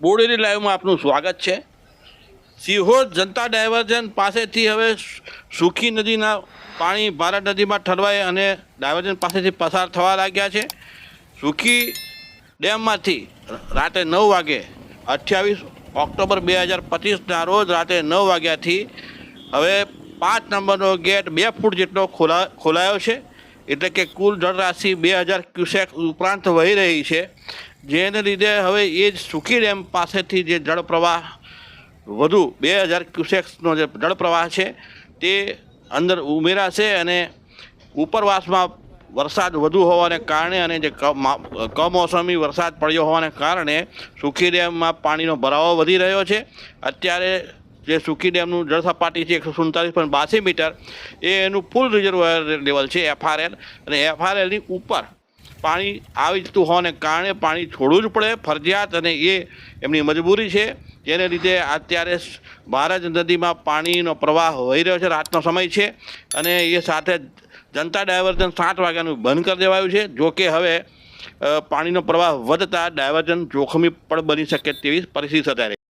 બોડેલી લાઈવમાં આપનું સ્વાગત છે. સિહોર જનતા ડાયવર્ઝન પાસેથી હવે સુખી નદીના પાણી ભારત નદીમાં ઠરવાય અને ડાયવર્ઝન પાસેથી પસાર થવા લાગ્યા છે. સુખી ડેમમાંથી રાતે નવ વાગે અઠ્યાવીસ ઓક્ટોબર બે હજાર પચીસના રોજ રાતે નવ વાગ્યાથી હવે પાંચ નંબરનો ગેટ બે ફૂટ જેટલો ખોલા, ખોલાયો છે. એટલે કે કુલ જળરાશિ બે હજાર ક્યુસેક ઉપરાંત વહી રહી છે. જેને લીધે હવે એ જ સુખી ડેમ પાસેથી જે જળ પ્રવાહ વધુ બે હજાર ક્યુસેક્સનો જે જળ પ્રવાહ છે, તે અંદર ઉમેરાશે અને ઉપરવાસમાં વરસાદ વધુ હોવાને કારણે અને જે કમા- કમોસમી વરસાદ પડ્યો હોવાને કારણે સુખી ડેમમાં પાણીનો ભરાવો વધી રહ્યો છે. અત્યારે જે સુખી ડેમનું જળ સપાટી છે એકસો સુડતાલીસ પોઈન્ટ બાસી મીટર, એ એનું ફૂલ રિઝર્વર લેવલ છે, એફઆરએલ. અને એફઆરએલની ઉપર પાણી આવી જતું હોવાને કારણે પાણી છોડવું જ પડે, ફરજિયાત અને એ એમની મજબૂરી છે. જેને લીધે અત્યારે ભારત નદીમાં પાણીનો પ્રવાહ વહી રહ્યો છે, રાતનો સમય છે અને એ સાથે જનતા ડાયવર્ઝન સાત વાગ્યાનું બંધ કરી દેવાયું છે. જોકે હવે પાણીનો પ્રવાહ વધતા ડાયવર્ઝન જોખમી પણ બની શકે તેવી પરિસ્થિતિ સર્જાઈ